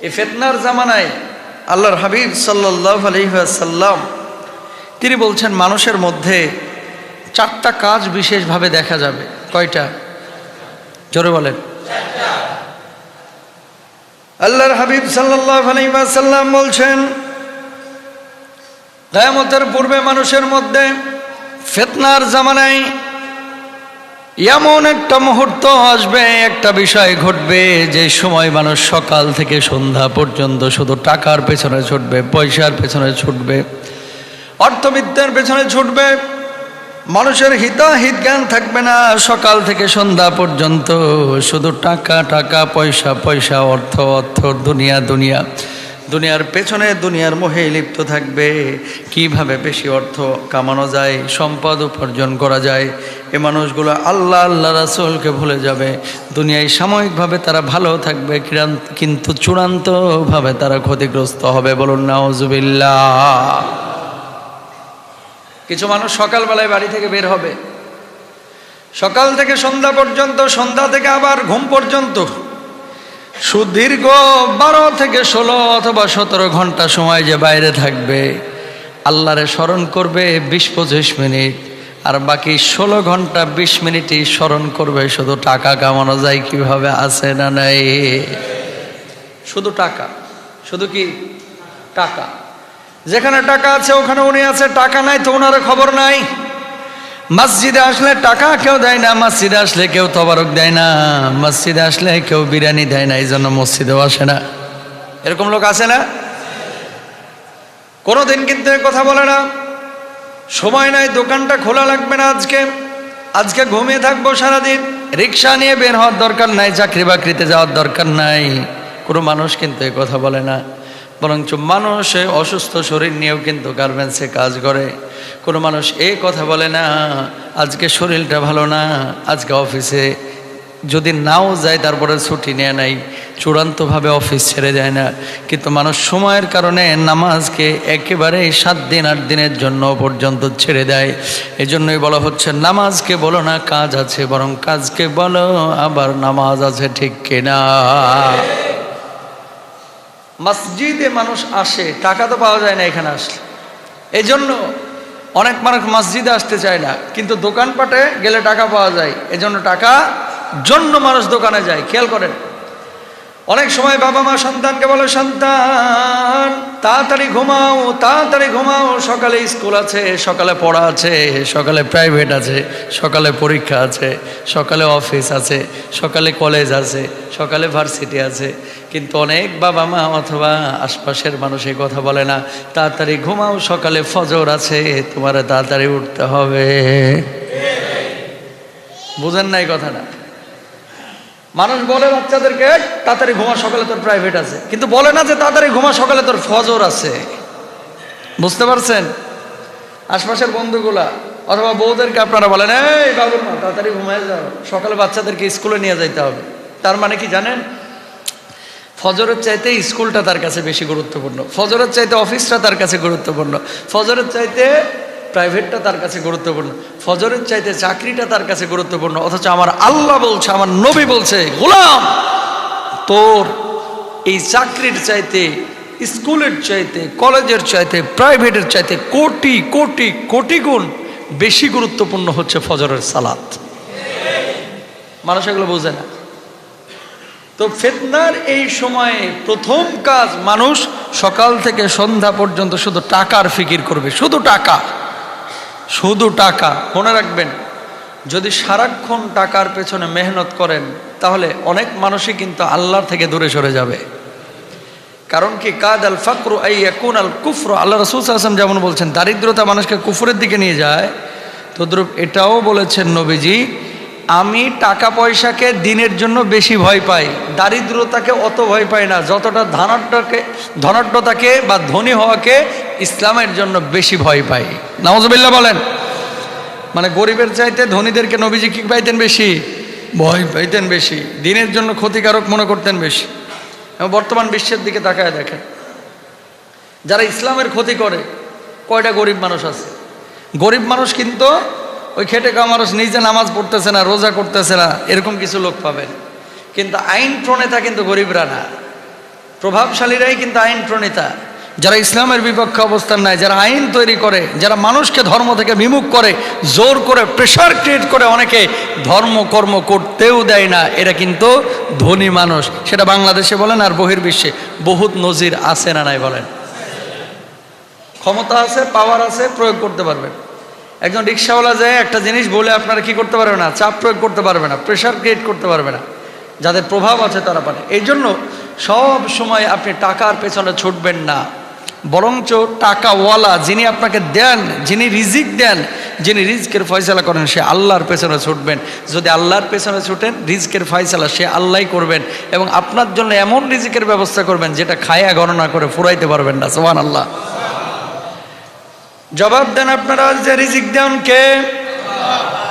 এই ফেতনার জামানায় আল্লাহর হাবিব সাল্লাহ আলহিহাসাল্লাম তিনি বলছেন, মানুষের মধ্যে চারটা কাজ বিশেষভাবে দেখা যাবে। কয়টা? জোরে বলেন। আল্লাহর হাবিব সাল্লাহ আলহিহাসাল্লাম বলছেন দয়ামতের পূর্বে মানুষের মধ্যে ফেতনার জামানায় এমন একটা মুহূর্ত আসবে, একটা বিষয় ঘটবে, যে সময় মানুষ সকাল থেকে সন্ধ্যা পর্যন্ত শুধু টাকার পেছনে ছুটবে, পয়সার পেছনে ছুটবে, অর্থবিদ্যার পেছনে ছুটবে, মানুষের হিতাহিত জ্ঞান থাকবে না, সকাল থেকে সন্ধ্যা পর্যন্ত শুধু টাকা টাকা, পয়সা পয়সা, অর্থ অর্থ, দুনিয়া দুনিয়া। দুনিয়ার পেছনে দুনিয়ার মোহে লিপ্ত থাকবে। কীভাবে বেশি অর্থ কামানো যায়, সম্পদ উপার্জন করা যায়, এ মানুষগুলো আল্লাহ আল্লাহ রাসুলকে ভুলে যাবে। দুনিয়ায় সাময়িকভাবে তারা ভালো থাকবে কিন্তু চূড়ান্তভাবে তারা ক্ষতিগ্রস্ত হবে বলুন, নাউজুবিল্লাহ। কিছু মানুষ সকালবেলায় বাড়ি থেকে বের হবে। সকাল থেকে সন্ধ্যা পর্যন্ত, সন্ধ্যা থেকে আবার ঘুম পর্যন্ত। সুদীর্ঘ বারো থেকে ষোলো অথবা সতেরো ঘণ্টা সময় যে বাইরে থাকবে, আল্লাহরে স্মরণ করবে বিশ পঁচিশ মিনিট, আর বাকি ষোলো ঘণ্টা বিশ মিনিটই স্মরণ করবে শুধু টাকা কামানো যায় কীভাবে আছে না নাই? শুধু টাকা, শুধু কি? টাকা। যেখানে টাকা আছে ওখানে উনি আছে, টাকা নাই তো ওনার খবর নাই? মসজিদে আসলে টাকা কেউ দেয় না, মসজিদে আসলে কেউ তবারক দেয় না, মসজিদে আসলে কেউ বিরিয়ানি দেয় না এই জন্য মসজিদেও আসে না। এরকম লোক আছে না? কোনোদিন কিন্তু কথা বলে না, সময় নাই, দোকানটা খোলা লাগবে না আজকে আজকে ঘুমিয়ে থাকব সারাদিন, রিক্সা নিয়ে বের হওয়ার দরকার নাই চাকরি বাকরিতে যাওয়ার দরকার নাই, কোনো মানুষ কিন্তু কথা বলে না। বরঞ্চ মানুষ অসুস্থ শরীর নিয়েও কিন্তু গার্মেন্টসে কাজ করে। কোনো মানুষ এই কথা বলে না, আজকে শরীরটা ভালো না, আজকে অফিসে। যদি নাও যায়, তারপরে ছুটি নেয় নাই, চূড়ান্তভাবে অফিস ছেড়ে যায় না। কিন্তু মানুষ সময়ের কারণে নামাজকে একেবারে সাত দিন, আট দিনের জন্য পর্যন্ত ছেড়ে দেয়। এজন্যই বলা হচ্ছে, নামাজকে বলো না, কাজ আছে, বরং কাজকে বলো, আবার নামাজ আছে ঠিক কিনা। মসজিদে মানুষ আসে, টাকা তো পাওয়া যায় না এখানে আসলে। এই জন্য অনেক মানুষ মসজিদে আসতে চায় না, কিন্তু দোকানপাটে গেলে টাকা পাওয়া যায়। এজন্য টাকা জন্য মানুষ দোকানে যায়, খেয়াল করেন। অনেক সময় বাবা মা সন্তানকে বলে, সন্তান, তাড়াতাড়ি ঘুমাও তাড়াতাড়ি ঘুমাও। সকালে স্কুল আছে, সকালে পড়া আছে, সকালে প্রাইভেট আছে, সকালে পরীক্ষা আছে, সকালে অফিস আছে, সকালে কলেজ আছে, সকালে ভার্সিটি আছে। কিন্তু অনেক বাবা মা অথবা আশপাশের মানুষ এই কথা বলে না, তাড়াতাড়ি ঘুমাও, সকালে ফজর আছে, তোমার তাড়াতাড়ি উঠতে হবে। বুঝেন না এই কথাটা। মানুষ বলে বাচ্চাদেরকে, তাড়াতাড়ি ঘুমা, সকালে তোর প্রাইভেট আছে। কিন্তু বলে না যে তাড়াতাড়ি ঘুমা, সকালে তোর ফজর আছে। বুঝতে পারছেন? আশপাশের বন্ধুগুলা অথবা বউদেরকে আপনারা বলেন, এই বাবুর মা, তাড়াতাড়ি ঘুমায় যাও। সকালে বাচ্চাদেরকে স্কুলে নিয়ে যাইতে হবে। তার মানে কি জানেন? ফজরের চাইতে স্কুলটা তার কাছে বেশি গুরুত্বপূর্ণ। ফজরের চাইতে অফিসটা তার কাছে গুরুত্বপূর্ণ। ফজরের চাইতে প্রাইভেটটা তার কাছে গুরুত্বপূর্ণ। ফজরের চাইতে চাকরিটা তার কাছে গুরুত্বপূর্ণ। অথচ আমার আল্লাহ বলছে, আমার নবী বলছে, গোলাম, তোর এই চাকরির চাইতে, স্কুলের চাইতে, কলেজের চাইতে, প্রাইভেটের চাইতে কোটি কোটি কোটি গুণ বেশি গুরুত্বপূর্ণ হচ্ছে ফজরের সালাত। মানুষ এগুলো বোঝে না। তো ফেতনার এই সময়ে প্রথম কাজ মানুষ সকাল থেকে সন্ধ্যা পর্যন্ত শুধু টাকার ফিকির করবে, শুধু টাকা। শুধু টাকা, মনে রাখবেন, যদি সারাক্ষণ টাকার পেছনে মেহনত করেন, তাহলে অনেক মানুষই কিন্তু আল্লাহর থেকে দূরে সরে যাবে। কারণ কি কাদ আল ফাকরু আই ইয়াকুন আল কুফর। আল্লাহ রসুল আসলাম যেমন বলছেন, দারিদ্রতা মানুষকে কুফরের দিকে নিয়ে যায়, তদ্রুপ এটাও বলেছেন নবীজি, আমি টাকা পয়সাকে দিনের জন্য বেশি ভয় পাই, দারিদ্রতাকে অত ভয় পাই না, যতটা ধনাঢ্যকে, ধনাঢ্যতাকে বা ধনী হওয়াকে ইসলামের জন্য বেশি ভয় পাই। নওয়াজবিল্লা বলেন। মানে গরিবের চাইতে ধনীদেরকে নবীজি কি পাইতেন বেশি? ভয় পাইতেন বেশি। দিনের জন্য ক্ষতিকারক মনে করতেন বেশি। এবং বর্তমান বিশ্বের দিকে তাকায় দেখেন। যারা ইসলামের ক্ষতি করে, কয়টা গরিব মানুষ আছে? গরিব মানুষ কিন্তু ওই খেটে খাওয়া মানুষ নিজে নামাজ পড়তেছে না, রোজা করতেছে না, এরকম কিছু লোক পাবেন। কিন্তু আইন প্রণেতা কিন্তু গরিবরা না। প্রভাবশালীরাই কিন্তু আইন প্রণেতা যারা ইসলামের বিপক্ষে অবস্থান নেয়, যারা আইন তৈরি করে, যারা মানুষকে ধর্ম থেকে বিমুখ করে, জোর করে প্রেশার ক্রিয়েট করে অনেকে ধর্ম কর্ম করতেও দেয় না, এরা কিন্তু ধনী মানুষ। সেটা বাংলাদেশে বলেন আর বহির্বিশ্বে বহুত নজির আছে না নাই বলেন। ক্ষমতা আছে পাওয়ার আছে, প্রয়োগ করতে পারবেন একজন রিক্সাওয়ালা যায়, একটা জিনিস বলে আপনারা কি করতে পারবে না, চাপ প্রয়োগ করতে পারবে না প্রেশার ক্রিয়েট করতে পারবে না। যাদের প্রভাব আছে তারা পারে। এই জন্য সব সময় আপনি টাকার পেছনে ছুটবেন না। বরঞ্চ টাকাওয়ালা যিনি আপনাকে দেন, যিনি রিজিক দেন, যিনি রিজকের ফয়সালা করেন, সে আল্লাহর পেছনে ছুটবেন। যদি আল্লাহর পেছনে ছুটেন, রিজকের ফয়সালা সে আল্লাহই করবেন এবং আপনার জন্য এমন রিজিকের ব্যবস্থা করবেন যেটা খায়া গণনা করে ফুরাইতে পারবেন না সোহান আল্লাহ জবাব দেন আপনারা যে রিজিক দেন কে?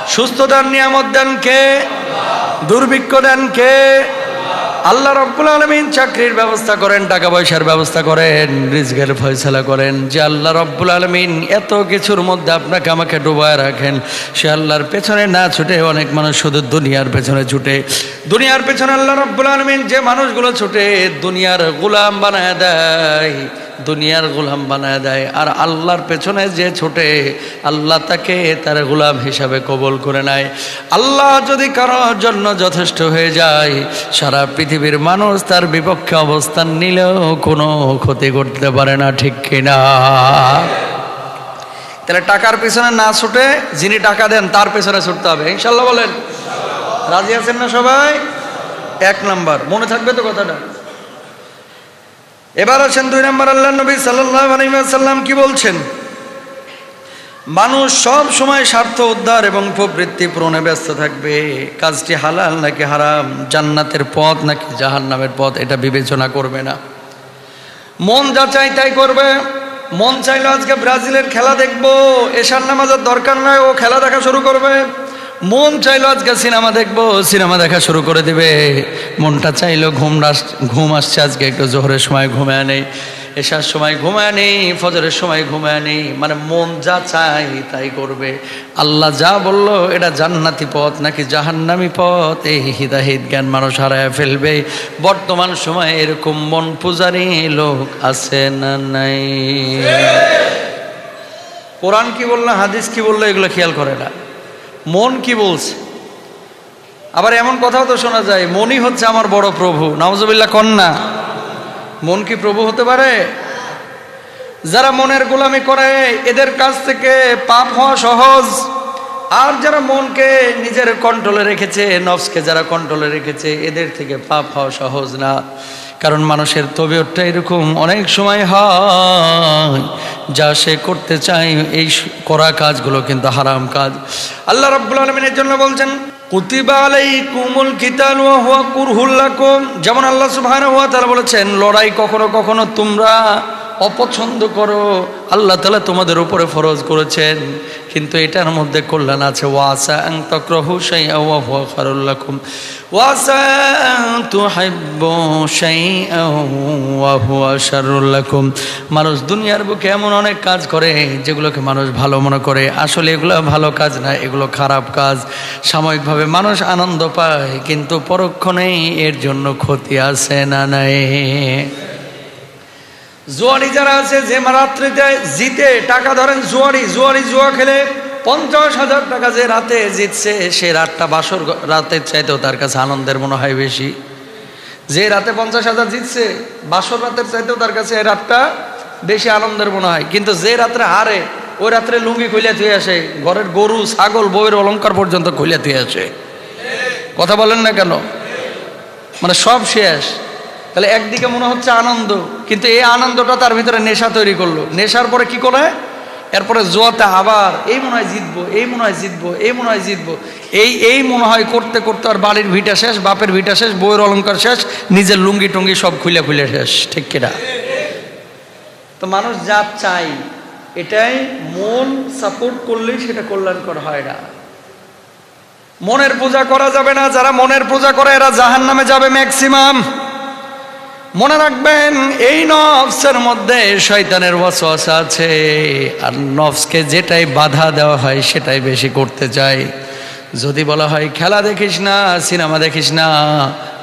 সুস্থতার নিয়ামত দেন কে? দুর্ভিক্ষ দেন কে? আল্লাহ রব্বুল আলমিন চাকরির ব্যবস্থা করেন, টাকা পয়সার ব্যবস্থা করেন, রিজকের ফয়সলা করেন। যে আল্লাহ রব্বুল আলমিন এত কিছুর মধ্যে আপনাকে আমাকে ডুবায় রাখেন, সে আল্লাহর পেছনে না ছুটে অনেক মানুষ শুধু দুনিয়ার পেছনে ছুটে। দুনিয়ার পেছনে আল্লাহ রব্বুল আলমিন যে মানুষগুলো ছুটে, দুনিয়ার গুলাম বানায় দেয়। দুনিয়ার গোলাম বানায় দেয়। আর আল্লাহর পেছনে যে ছোটে, আল্লাহ তাকে তার গোলাম হিসাবে কবল করে নেয়। আল্লাহ যদি কারোর জন্য যথেষ্ট হয়ে যায়, সারা পৃথিবীর মানুষ তার বিপক্ষে অবস্থান নিলেও কোনো ক্ষতি করতে পারে না, ঠিক কিনা তাহলে টাকার পেছনে না ছুটে যিনি টাকা দেন, তার পেছনে ছুটতে হবে। ইনশাল্লাহ বলেন। রাজি আছেন না সবাই? এক নাম্বার। মনে থাকবে তো কথাটা। এবার আছেন দুই নম্বর আল্লাহ নবী সাল্লাম কি বলছেন? মানুষ সব সময় স্বার্থ উদ্ধার এবং প্রবৃত্তি পূরণে ব্যস্ত থাকবে। কাজটি হালাল নাকি হারাম, জান্নাতের পথ নাকি জাহান্নামের পথ, এটা বিবেচনা করবে না। মন যা চাই তাই করবে। মন চাইলো আজকে ব্রাজিলের খেলা দেখব, এশার নামাজের দরকার নয় ও খেলা দেখা শুরু করবে। মন চাইলো আজকে সিনেমা দেখব, সিনেমা দেখা শুরু করে দিবে। মনটা চাইলো ঘুম ঘুম আসছে আজকে, একটু জোহরের সময় ঘুমায় নেই এসার সময় ঘুমায় নেই, ফজরের সময় ঘুমায় নেই মানে মন যা চাই তাই করবে। আল্লাহ যা বলল, এটা জান্নাতি পথ নাকি জাহান্নামি পথ? এই হিদাহিদ জ্ঞান মানুষ হারায় ফেলবে। বর্তমান সময়ে এরকম মন পূজারি লোক আছে না নাই? কোরআন কি বলল, হাদিস কি বলল, এগুলো খেয়াল করে না। মন কি বলছে? আবার এমন কথাও তো শোনা যায়, মনই হচ্ছে আমার বড় প্রভু। নওয়াজবিল্লা কন্যা। মন কি প্রভু হতে পারে? যারা মনের গোলামি করে, এদের কাছ থেকে পাপ হওয়া সহজ। আর যারা মনকে নিজের কন্ট্রোলে রেখেছে, নফসকে যারা কন্ট্রোলে রেখেছে, এদের থেকে পাপ হওয়া সহজ না। কারণ মানুষের তবিয়তটা এরকম অনেক সময় হয়, যা সে করতে চায়, এই করা কাজগুলো কিন্তু হারাম কাজ। আল্লাহ রব্বুল আলমিনের জন্য বলছেন কুরহুল যেমন আল্লাহ সুবাহ বলেছেন, লড়াই কখনো কখনো তোমরা অপছন্দ করো, আল্লাহ তালা তোমাদের উপরে ফরজ করেছেন। কিন্তু এটার মধ্যে কল্যাণ আছে। ওয়াসা আং ওয়াসা শাররুল মানুষ দুনিয়ার বুকে এমন অনেক কাজ করে যেগুলোকে মানুষ ভালো মনে করে। আসলে এগুলো ভালো কাজ না, এগুলো খারাপ কাজ। সাময়িকভাবে মানুষ আনন্দ পায়, কিন্তু পরক্ষণেই এর জন্য ক্ষতি আছে না নাই। জুয়ারি যারা আছে, যে রাত্রিতে জিতে, টাকা ধরেন জুয়ারি জুয়ারি জুয়া খেলে পঞ্চাশ হাজার টাকা যে রাতে জিতছে, সে রাতটা বাসর রাতের চাইতেও তার কাছে আনন্দের মনে হয় বেশি। যে রাতে পঞ্চাশ হাজার জিতছে, বাসর রাতের চাইতেও তার কাছে এই রাতটা বেশি আনন্দের মনে হয়। কিন্তু যে রাত্রে হারে, ওই রাত্রে লুঙ্গি খুলিয়া থুয়ে আসে, ঘরের গরু, ছাগল, বউয়ের অলঙ্কার পর্যন্ত খুলিয়া থুয়ে আসে। কথা বলেন না কেন? মানে সব শেষ। তাহলে একদিকে মনে হচ্ছে আনন্দ, কিন্তু এই আনন্দটা তার ভিতরে নেশা তৈরি করল। নেশার পরে কি করে? এরপরে জোয়াতে আবার, এই মনে হয় জিতবো, এই মনে হয় জিতবো, এই মনে হয় জিতবো। এই এই মনে হয় করতে করতে আর বাড়ির ভিটা শেষ, বাপের ভিটা শেষ বইয়ের অলঙ্কার শেষ, নিজের লুঙ্গি টুঙ্গি সব খুলে খুলে শেষ, ঠিক কিনা? তো মানুষ যা চাই এটাই মন সাপোর্ট করলেই সেটা কল্যাণকর হয় না। মনের পূজা করা যাবে না, যারা মনের পূজা করে এরা জাহান নামে যাবে ম্যাক্সিমাম মনে রাখবেন, এই নফসের মধ্যে শয়তানের ওয়াসওয়াসা আছে। আর নফসকে যেটাই বাধা দেওয়া হয়, সেটাই বেশি করতে চায় যদি বলা হয়, খেলা দেখিস না, সিনেমা দেখিস না,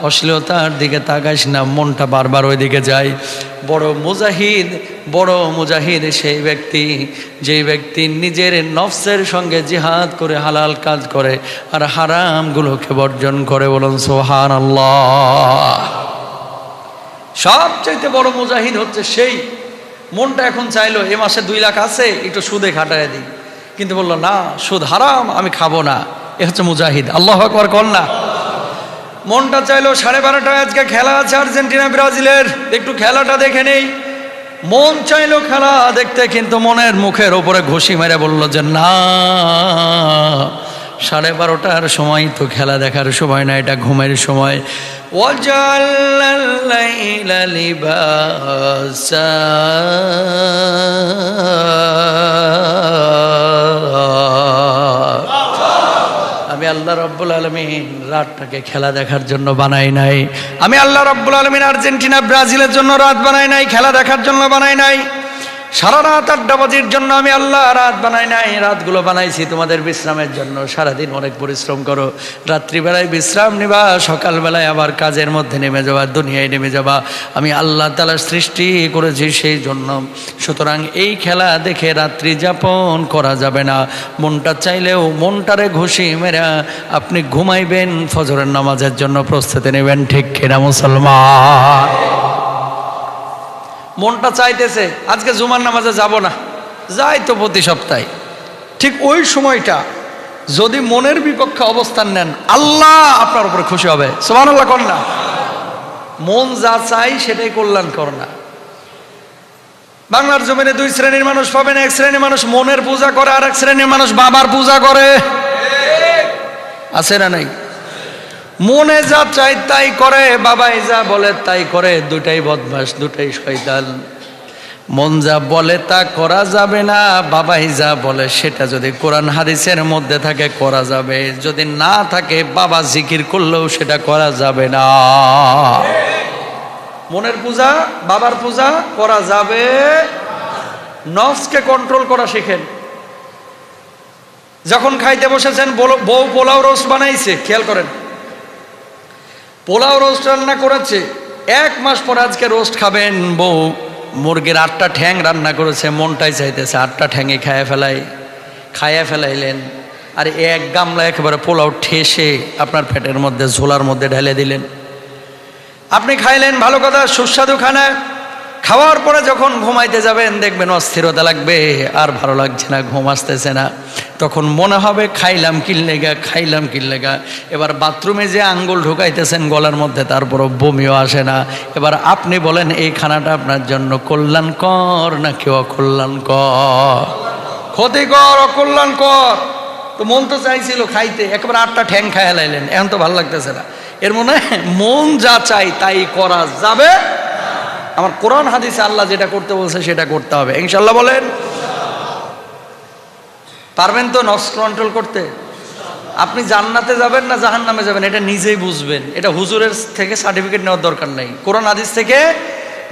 অশ্লীলতার দিকে তাকাইস না, মনটা বারবার ওই দিকে যায়। বড় মুজাহিদ বড় মুজাহিদ সেই ব্যক্তি, যেই ব্যক্তি নিজের নফসের সঙ্গে জিহাদ করে হালাল কাজ করে, আর হারামগুলোকে বর্জন করে বলুন সোহান আল্লাহ সবচাইতে বড় মুজাহিদ হচ্ছে সেই। মনটা এখন চাইলো, এ মাসে দুই লাখ আছে, একটু সুদে খাটায় দিই। কিন্তু বলল, না, সুদ হারাম, আমি খাব না। এ হচ্ছে মুজাহিদ। আল্লাহ আকবর কর না। মনটা চাইলো, সাড়ে বারোটায় আজকে খেলা আছে আর্জেন্টিনা, ব্রাজিলের। একটু খেলাটা দেখে নেই। মন চাইলো খেলা দেখতে, কিন্তু মনের মুখের ওপরে ঘুষি মেরে বলল যে, না সাড়ে বারোটার সময় তো খেলা দেখার সময় না, এটা ঘুমের সময়। আমি আল্লাহ রব্বুল আলমিন রাতটাকে খেলা দেখার জন্য বানাই নাই। আমি আল্লাহ রব্বুল আলমিন আর্জেন্টিনা, ব্রাজিলের জন্য রাত বানাই নাই, খেলা দেখার জন্য বানাই নাই। সারা রাত আড্ডাবাজির জন্য আমি আল্লাহ রাত বানাই নাই, রাতগুলো বানাইছি তোমাদের বিশ্রামের জন্য। সারাদিন অনেক পরিশ্রম করো। রাত্রিবেলায় বিশ্রাম নিবা, সকালবেলায় আবার কাজের মধ্যে নেমে যাবা, দুনিয়ায় নেমে যাবা। আমি আল্লাহ তালা সৃষ্টি করেছি সেই জন্য। সুতরাং এই খেলা দেখে রাত্রি যাপন করা যাবে না। মনটা চাইলেও মনটারে ঘুষি মেরা আপনি ঘুমাইবেন, ফজরের নামাজের জন্য প্রস্তুতি নেবেন, ঠিক কিনা মুসলমান? মনটা চাইতেছে, আজকে জুমার নামাজে যাব না। যাই তো প্রতি সপ্তাহে। ঠিক ওই সময়টা যদি মনের বিপক্ষে অবস্থান নেন, আল্লাহ আপনার উপরে খুশি হবে। সোমান আল্লাহ কর না। মন যা চাই সেটাই কল্যাণ কর না। বাংলার জমিনে দুই শ্রেণির মানুষ পাবেন এক শ্রেণির মানুষ মনের পূজা করে আর এক শ্রেণির মানুষ বাবার পূজা করে। আছে না নাই? মনে যা চাই তাই করে, বাবাই যা বলে তাই করে, দুটাই বদমাস দুটাই শয়তান। মন যা বলে তা করা যাবে না, বাবাই যা বলে সেটা যদি কোরআন হাদিসের মধ্যে থাকে, করা যাবে। যদি না থাকে, বাবা জিকির করলেও সেটা করা যাবে না। মনের পূজা, বাবার পূজা করা যাবে। নফসকে কন্ট্রোল করা শেখেন। যখন খাইতে বসেছেন বউ পোলাও রোস্ট বানাইছে, খেয়াল করেন। পোলাও রোস্ট রান্না করেছে। এক মাস পর আজকে রোস্ট খাবেন বউ। মুরগির আটটা ঠ্যাং রান্না করেছে, মনটাই চাইতেছে আটটা ঠ্যাঙে খায়া ফেলাই। খায়া ফেলাইলেন। আর এক গামলা একেবারে পোলাও ঠেসে আপনার ফ্যাটের মধ্যে ঝোলার মধ্যে ঢেলে দিলেন। আপনি খাইলেন, ভালো কথা, সুস্বাদু খানা। খাওয়ার পরে যখন ঘুমাইতে যাবেন, দেখবেন অস্থিরতা লাগবে, আর ভালো লাগছে না, ঘুম আসতেছে না। তখন মনে হবে, খাইলাম কিনলেগা খাইলাম কিনলেগা এবার বাথরুমে যে আঙ্গুল ঢুকাইতেছেন গলার মধ্যে, তারপরও বমিও আসে না। এবার আপনি বলেন, এই খানাটা আপনার জন্য কল্যাণকর না কেউ অকল্যাণকর? ক্ষতিকর, অকল্যাণকর। তো মন তো চাইছিল খাইতে, একেবারে আটটা ঠ্যাং খাইয়া লাইলেন, এখন তো ভালো লাগতেছে না। এর মনে মন যা চাই তাই করা যাবে। আমার কোরআন হাদিসে আল্লাহ যেটা করতে বলছে সেটা করতে হবে। ইনশাল্লাহ বলেন। পারবেন তো নস কন্ট্রোল করতে? আপনি জান্নাতে যাবেন না জাহান নামে যাবেন? এটা নিজেই বুঝবেন। এটা হুজুরের থেকে সার্টিফিকেট নেওয়ার দরকার নেই। কোরআন হাদিস থেকে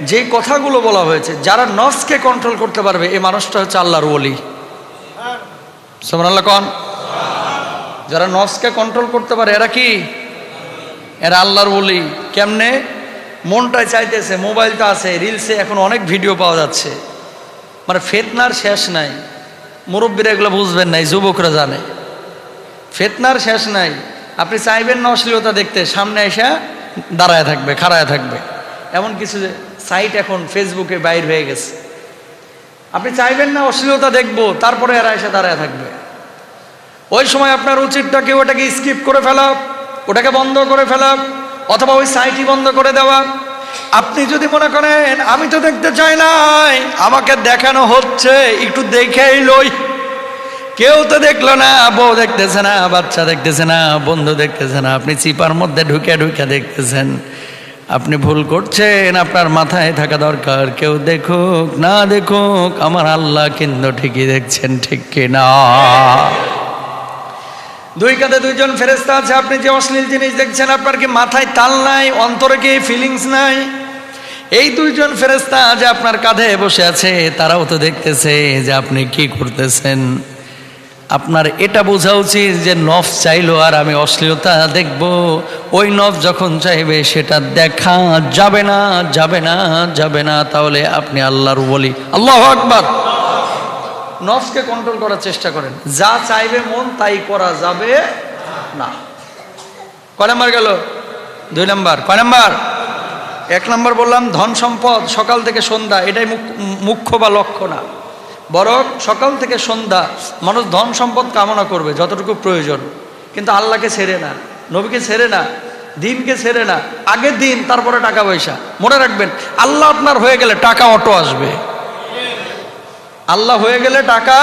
যে কথাগুলো বলা হয়েছে, যারা নফসকে কন্ট্রোল করতে পারবে, এই মানুষটা হচ্ছে আল্লাহর ওলি। সোমান আল্লাহ কন। যারা নফসকে কন্ট্রোল করতে পারে, এরা কি? এরা আল্লাহর ওলি। কেমনে? মনটায় চাইতেছে মোবাইলটা আছে রিলসে এখন অনেক ভিডিও পাওয়া যাচ্ছে। মানে ফেতনার শেষ নাই। মুরব্বীরা এগুলো বুঝবেন নাই যুবকরা জানে। ফেতনার শেষ নাই। আপনি চাইবেন না অশ্লীলতা দেখতে, সামনে এসে দাঁড়ায় থাকবে, খাড়ায় থাকবে। এমন কিছু সাইট এখন ফেসবুকে বাইর হয়ে গেছে। আপনি চাইবেন না অশ্লীলতা দেখব, তারপরে এরা এসে দাঁড়ায় থাকবে। ওই সময় আপনার উচিতটাকে ওটাকে স্কিপ করে ফেলা, ওটাকে বন্ধ করে ফেলা অথবা ওই সাইটই বন্ধ করে দেওয়া। আপনি যদি মনে করেন, আমি তো দেখতে চাই নাই, আমাকে দেখানো হচ্ছে, একটু দেখেই লই। কেউ তো দেখল না, বউ দেখতেছে না, বাচ্চা দেখতেছে না, বন্ধু দেখতেছে না, আপনি চিপার মধ্যে ঢুকে ঢুকে দেখতেছেন। আপনি ভুল করছেন, আপনার মাথায় থাকা দরকার, কেউ দেখুক, না দেখুক, আমার আল্লাহ কিন্তু ঠিকই দেখছেন, ঠিক কিনা? দুই কাঁধে দুইজন ফেরেস্তা আছে, আপনি যে অশ্লীল জিনিস দেখছেন, আপনার কি মাথায় তাল নাই, অন্তরে কি ফিলিংস নাই? এই দুইজন ফেরেস্তা যে আপনার কাঁধে বসে আছে, তারাও তো দেখতেছে যে আপনি কি করতেছেন। আপনার এটা বোঝা উচিত যে নফ চাইলো আর আমি অশ্লীলতা দেখব। ওই নফ যখন চাইবে, সেটা দেখা যাবে না যাবে না যাবে না, তাহলে আপনি আল্লাহর বলি আল্লাহ আকবার। নফসকে কন্ট্রোল করার চেষ্টা করেন। যা চাইবে মন, তাই করা যাবে না। কয় নাম্বার গেল? দুই নাম্বার। কয় নাম্বার? এক নাম্বার বললাম, ধন সম্পদ সকাল থেকে সন্ধ্যা, এটাই মুখ- মুখ্য বা লক্ষ্য না। বরং সকাল থেকে সন্ধ্যা, মানুষ ধন সম্পদ কামনা করবে, যতটুকু প্রয়োজন। কিন্তু আল্লাহকে ছেড়ে না, নবীকে ছেড়ে না, দিনকে ছেড়ে না আগে দিন, তারপরে টাকা পয়সা। মনে রাখবেন, আল্লাহ আপনার হয়ে গেলে টাকা অটো আসবে। আল্লাহ হয়ে গেলে টাকা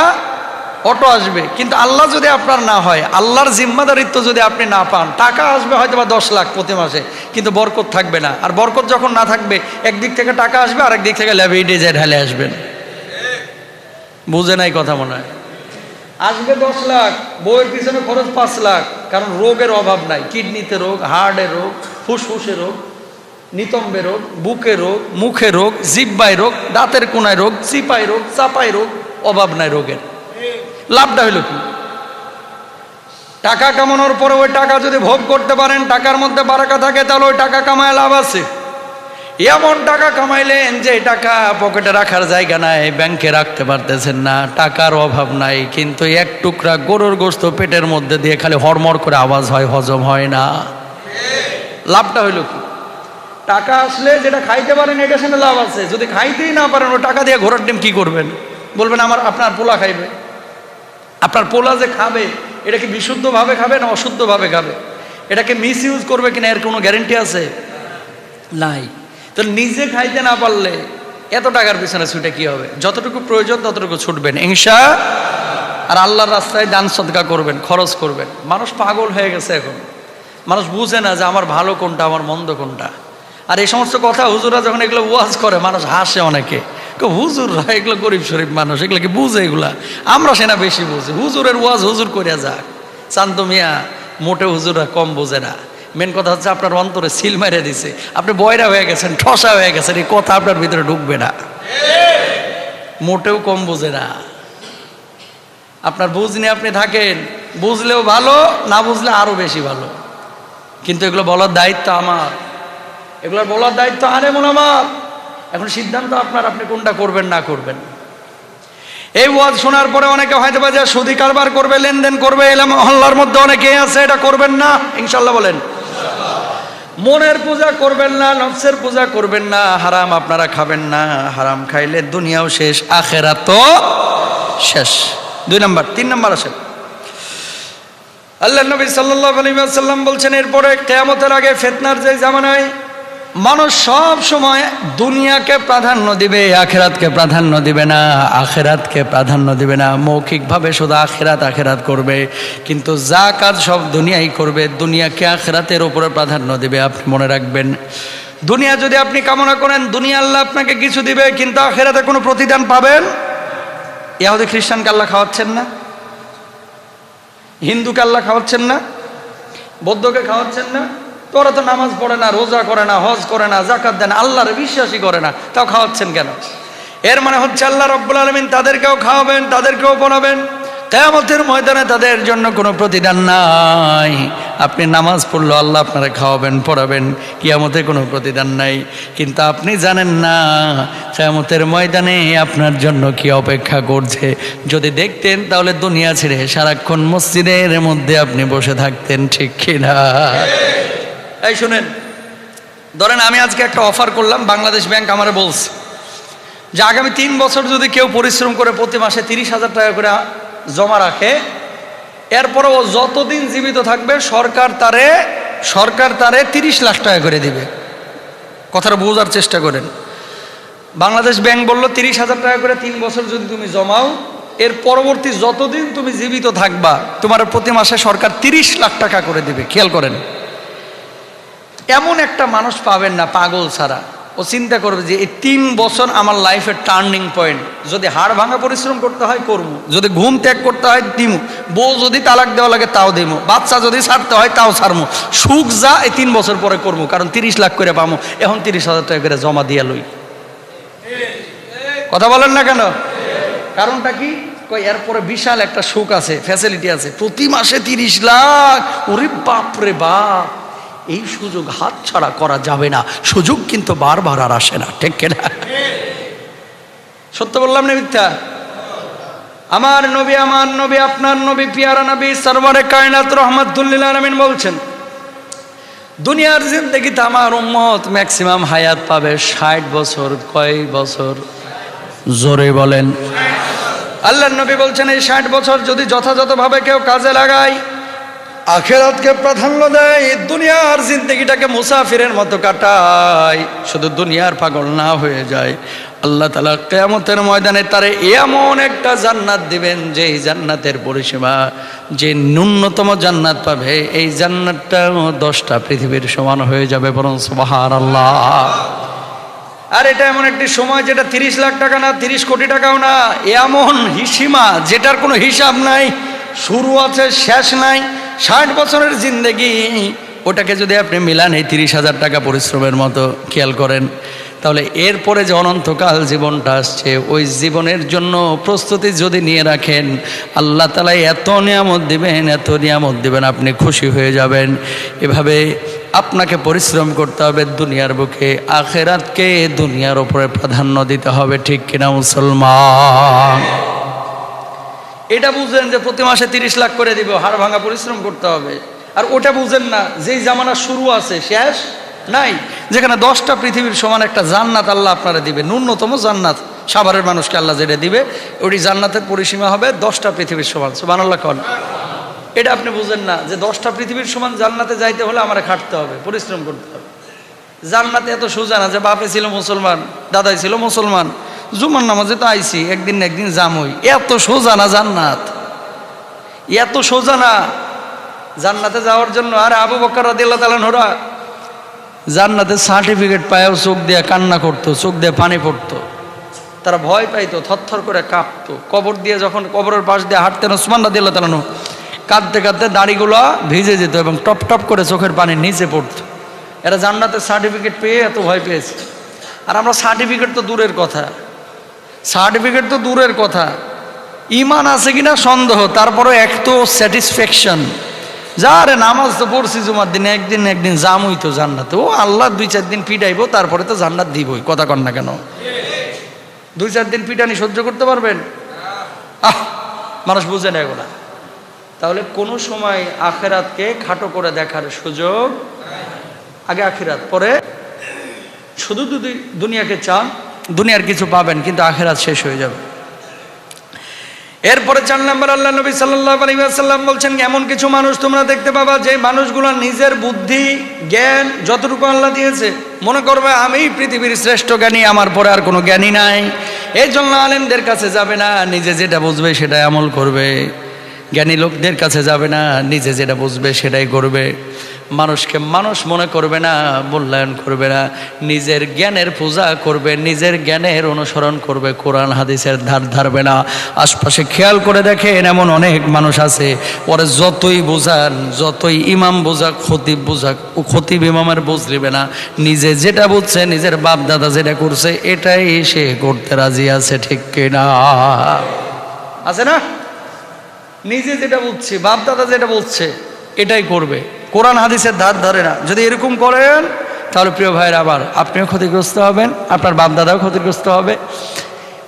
অটো আসবে। কিন্তু আল্লাহ যদি আপনার না হয়, আল্লাহর জিম্মাদারিত্ব যদি আপনি না পান, টাকা আসবে হয়তো বা দশ লাখ প্রতি মাসে, কিন্তু বরকত থাকবে না। আর বরকত যখন না থাকবে, একদিক থেকে টাকা আসবে আর একদিক থেকে ল্যাবেইডে যায় ঢালে আসবেন বুঝে নাই কথা মনে হয়? আসবে দশ লাখ বইয়ের পিছনে খরচ পাঁচ লাখ, কারণ রোগের অভাব নাই। কিডনিতে রোগ, হার্টের রোগ, ফুসফুসে রোগ। নিতম্বে রোগ, বুকে রোগ, মুখে রোগ জিব্বাই রোগ, দাঁতের কোনায় রোগ চিপাই রোগ চাপাই রোগ, অভাব নাই রোগের। লাভটা হইল কি? টাকা কামানোর পরে ওই টাকা যদি ভোগ করতে পারেন, টাকার মধ্যে বারাকা থাকে, তাহলে ওই টাকা কামায় লাভ আছে। এমন টাকা কামাইলেন যে টাকা পকেটে রাখার জায়গা নাই, ব্যাংকে রাখতে পারতেছেন না, টাকার অভাব নাই, কিন্তু এক টুকরা গরুর গোস্ত পেটের মধ্যে দিয়ে খালি হরমর করে আওয়াজ হয়, হজম হয় না। লাভটা হইল কি? টাকা আসলে যেটা খাইতে পারেন, এটা শুনে লাভ আছে। যদি খাইতেই না পারেন ও টাকা দিয়ে ঘোরার ডিম কি করবেন? বলবেন, আমার, আপনার পোলা খাইবে। আপনার পোলা যে খাবে, এটা কি বিশুদ্ধভাবে খাবে না অশুদ্ধভাবে খাবে? এটাকে মিস ইউজ করবে কিনা, এর কোনো গ্যারেন্টি আছে? নাই। তো নিজে খাইতে না পারলে এত টাকার পিছনে ছুটে কি হবে? যতটুকু প্রয়োজন, ততটুকু ছুটবেন। ইংসা আর আল্লাহর রাস্তায় দান সদকা করবেন, খরচ করবেন। মানুষ পাগল হয়ে গেছে এখন। মানুষ বুঝে না যে আমার ভালো কোনটা, আমার মন্দ কোনটা। আর এই সমস্ত কথা হুজুরা যখন এগুলো ওয়াজ করে, মানুষ হাসে অনেকে। হুজুররা এগুলো গরিব শরীফ মানুষ, এগুলো কি বুঝে এগুলা? আমরা সেনা বেশি বুঝি। হুজুরের ওয়াজ হুজুর করিয়া যাক। শান্ত মিয়া মোটে হুজুররা কম বোঝে না। মেন কথা হচ্ছে আপনার অন্তরে সিল মেরে দিছে। আপনি বয়রা হয়ে গেছেন, ঠসা হয়ে গেছেন, এই কথা আপনার ভিতরে ঢুকবে না। মোটেও কম বোঝে না। আপনার বুঝ নিয়ে আপনি থাকেন, বুঝলেও ভালো, না বুঝলে আরও বেশি ভালো। কিন্তু এগুলো বলার দায়িত্ব আমার। এগুলো বলার দায়িত্ব আরে মন আমার এখন সিদ্ধান্ত আপনার, আপনি কোনটা করবেন, না করবেন? এই ওয়াজ শোনার পরে অনেকে হয়তো বা যে সুদি কারবার করবে, লেনদেন করবে, এলাম মহল্লার মধ্যে অনেকে আছে, এটা করবেন না ইনশাল্লাহ বলেন। মনের পূজা করবেন না, নফসের পূজা করবেন না, হারাম আপনারা খাবেন না, হারাম খাইলে দুনিয়াও শেষ আখেরা তো শেষ। দুই নম্বর, তিন নম্বর আসেন আল্লাহ নবী সাল্লাহ আলী সাল্লাম বলছেন, এরপরে কেয়ামতের আগে ফেতনার যে জামানায় মানুষ সব সময় দুনিয়াকে প্রাধান্য দিবে, আখেরাতকে প্রাধান্য দিবে না, আখেরাতকে প্রাধান্য দিবে না। মৌখিকভাবে শুধু আখেরাত আখেরাত করবে, কিন্তু যা কাজ সব দুনিয়াই করবে, দুনিয়াকে আখেরাতের ওপরে প্রাধান্য দিবে, আপনি মনে রাখবেন। দুনিয়া যদি আপনি কামনা করেন, দুনিয়া আল্লাহ আপনাকে কিছু দিবে, কিন্তু আখেরাতে কোনো প্রতিদান পাবেন? ইয়াহুদি খ্রিস্টানকে আল্লাহ খাওয়াচ্ছেন না? হিন্দুকে আল্লাহ খাওয়াচ্ছেন না? বৌদ্ধকে খাওয়াচ্ছেন না? তোরা তো নামাজ পড়ে না, রোজা করে না, হজ করে না জাকাত দেন, আল্লাহর বিশ্বাসই করে না। তাও খাওয়াচ্ছেন কেন? এর মানে হচ্ছে আল্লাহ রব্বুল আলমিন তাদেরকেও খাওয়াবেন, তাদেরকেও পড়াবেন। কেয়ামতের ময়দানে তাদের জন্য কোনো প্রতিদান নাই। আপনি নামাজ পড়ল, আল্লাহ আপনারা খাওয়াবেন, পড়াবেন। কিয়ামতে কোনো প্রতিদান নাই। কিন্তু আপনি জানেন না, কেয়ামতের ময়দানে আপনার জন্য কি অপেক্ষা করছে। যদি দেখতেন, তাহলে দুনিয়া ছেড়ে সারাক্ষণ মসজিদের মধ্যে আপনি বসে থাকতেন, ঠিক কিনা? এই শুনেন, ধরেন আমি আজকে একটা অফার করলাম, বাংলাদেশ ব্যাংক আমার বলছে যে আগামী তিন বছর যদি কেউ পরিশ্রম করে প্রতি মাসে তিরিশ হাজার টাকা করে জমা রাখে এরপরে ও যতদিন জীবিত থাকবে, সরকার তারে সরকার তারে তিরিশ লাখ টাকা করে দিবে। কথাটা বোঝার চেষ্টা করেন। বাংলাদেশ ব্যাংক বলল, তিরিশ হাজার টাকা করে তিন বছর যদি তুমি জমাও, এর পরবর্তী যতদিন তুমি জীবিত থাকবা, তোমার প্রতি মাসে সরকার তিরিশ লাখ টাকা করে দিবে। খেয়াল করেন। এমন একটা মানুষ পাবেন না পাগল ছাড়া। ও চিন্তা করবে যে এই তিন বছর আমার লাইফের টার্নিং পয়েন্ট যদি হাড় ভাঙা পরিশ্রম করতে হয়, করব। যদি ঘুম ত্যাগ করতে হয়, দিমু। বউ যদি তালাক দেওয়া লাগে, তাও দিমু। বাচ্চা যদি ছাড়তে হয়, তাও ছাড়মু। সুখ যা, এই তিন বছর পরে করব, কারণ তিরিশ লাখ করে পামো। এখন তিরিশ হাজার টাকা করে জমা দিয়ে লই। কথা বলেন না কেন? কারণটা কি? এরপরে বিশাল একটা সুখ আছে ফ্যাসিলিটি আছে। প্রতি মাসে তিরিশ লাখ। ওরে বাপ রে বাপ। এই সুযোগ হাত ছাড়া করা যাবে না। সুযোগ কিন্তু বারবার আর আসে না, ঠিক কিনা? সত্য বললাম না মিথ্যা? আমার নবী আমার নবী, আপনার নবী, পিয়ারা নবী সরবরে কায়নাত রহমতুল্লিল আলমিন বলছেন, দুনিয়ার জিন্দগিতে আমার উম্মত ম্যাক্সিমাম হায়াত পাবে ষাট বছর, কয় বছর? জোরে বলেন। আল্লাহ নবী বলছেন, এই ষাট বছর যদি যথাযথভাবে কেউ কাজে লাগায় আখেরাতকে প্রাধান্য দেয়, দুনিয়ার জিন্দগিটাকে মুসাফিরের মতো কাটায়। শুধু দুনিয়ার পাগল না হয়ে যায়। আল্লাহ তালা কেয়ামতের ময়দানে তারে এমন একটা জান্নাত দিবেন যে এই জান্নাতের পরিসীমা যে ন্যূনতম জান্নাত পাবে, এই জান্নাতটাও দশটা পৃথিবীর সমান হয়ে যাবে বরং সুবাহার আল্লাহ আর এটা এমন একটি সময় যেটা তিরিশ লাখ টাকা না, তিরিশ কোটি টাকাও না, এমন হিসিমা যেটার কোনো হিসাব নাই, শুরু আছে, শেষ নাই ষাট বছরের জিন্দেগি। ওটাকে যদি আপনি মিলান এই তিরিশ হাজার টাকা পরিশ্রমের মতো, খেয়াল করেন, তাহলে এরপরে যে অনন্তকাল জীবনটা আসছে, ওই জীবনের জন্য প্রস্তুতি যদি নিয়ে রাখেন, আল্লাহ তালা এত নিয়ামত দিবেন, এত নিয়ামত দিবেন, আপনি খুশি হয়ে যাবেন। এভাবে আপনাকে পরিশ্রম করতে হবে দুনিয়ার বুকে, আখেরাতকে দুনিয়ার ওপরে প্রাধান্য দিতে হবে, ঠিক কিনা মুসলমান? এটা বুঝলেন যে প্রতি মাসে তিরিশ লাখ করে দিব, হাড় ভাঙা পরিশ্রম করতে হবে। আর ওটা বুঝেন না, যেই জামানা শুরু আছে, শেষ নাই, যেখানে দশটা পৃথিবীর সমান একটা জান্নাত আল্লাহ আপনারা দিবে, ন্যূনতম জান্নাত সাভারের মানুষকে আল্লাহ যেটা দিবে, ওটি জান্নাতের পরিসীমা হবে দশটা পৃথিবীর সমান সুবান আল্লাহ কন। এটা আপনি বুঝেন না, যে দশটা পৃথিবীর সমান জান্নাতে যাইতে হলে আমার খাটতে হবে, পরিশ্রম করতে হবে। জান্নাতে এত সোজা না যে বাপে ছিল মুসলমান, দাদাই ছিল মুসলমান জুমার নামাজে তো আইছি, একদিন না একদিন জামই এত সোজা না জান্নাত? এত সোজা না? জান্নাতে যাওয়ার জন্য আরে আবু বকর রাদিল্লাহ তালানহরা জান্নাতে সার্টিফিকেট পায়েও চোখ দিয়ে কান্না করতো, চোখ দিয়ে পানি পড়তো। তারা ভয় পাইতো, থরথর করে কাঁপতো। কবর দিয়ে যখন কবরের পাশ দিয়ে হাঁটতেন ওসমান রাদিল্লাহ তালানহ কাঁদতে কাঁদতে দাড়িগুলো ভিজে যেত এবং টপ টপ করে চোখের পানি নিচে পড়তো। এরা জান্নাতের সার্টিফিকেট পেয়ে এত ভয় পেয়েছে। আর আমরা সার্টিফিকেট তো দূরের কথা। সার্টিফিকেট তো দূরের কথা। ইমান আছে কিনা সন্দেহ তারপরে এক তো স্যাটিসফ্যাকশন যা রে, নামাজ তো পড়ছি জুমার দিনে, একদিন একদিন জামুই তো জান্নাতে। ও আল্লাহ, দুই চার দিন পিটাইবো, তারপরে তো জান্নাত দিবই, কথা কন না কেন? দুই চার দিন পিটানি সহ্য করতে পারবেন? আহ, মানুষ বুঝে না এগুলা। তাহলে কোনো সময় আখেরাতকে খাটো করে দেখার সুযোগ? আগে আখেরাত, পরে? শুধু দুনিয়াকে চান দুনিয়ার কিছু পাবেন, কিন্তু আখেরাত শেষ হয়ে যাবে। এরপরে চার নম্বর আল্লাহ নবী সাল্লাহ আলাইসাল্লাম বলছেন, এমন কিছু মানুষ তোমরা দেখতে পাবা, যে মানুষগুলো নিজের বুদ্ধি, জ্ঞান যতটুকু আল্লাহ দিয়েছে, মনে করবে আমি পৃথিবীর শ্রেষ্ঠ জ্ঞানী, আমার পরে আর কোনো জ্ঞানী নাই। এই জন্য আলেমদের কাছে যাবে না, নিজে যেটা বুঝবে সেটাই আমল করবে। জ্ঞানী লোকদের কাছে যাবে না, নিজে যেটা বুঝবে সেটাই করবে। মানুষকে মানুষ মনে করবে না, মূল্যায়ন করবে না। নিজের জ্ঞানের পূজা করবে, নিজের জ্ঞানের অনুসরণ করবে, কোরআন হাদিসের ধার ধারবে না। আশপাশে খেয়াল করে দেখেন, এমন অনেক মানুষ আছে, ওরা যতই বোঝান, যতই ইমাম বোঝাক, খতিব বোঝাক ও খতিব ইমামের বুঝলিবে না। নিজে যেটা বুঝছে, নিজের বাপ দাদা যেটা করছে, এটাই সে করতে রাজি আছে, ঠিক কিনা? আছে না? নিজে যেটা বুঝছে বাপ দাদা যেটা বলছে এটাই করবে। কোরআন হাদিসের ধার ধরে না। যদি এরকম করেন, তাহলে প্রিয় ভাইয়ের আবার আপনিও ক্ষতিগ্রস্ত হবেন, আপনার বাপ দাদাও ক্ষতিগ্রস্ত হবে।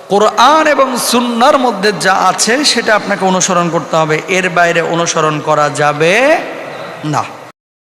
কোরআন এবং সুন্নার মধ্যে যা আছে, সেটা আপনাকে অনুসরণ করতে হবে। এর বাইরে অনুসরণ করা যাবে না।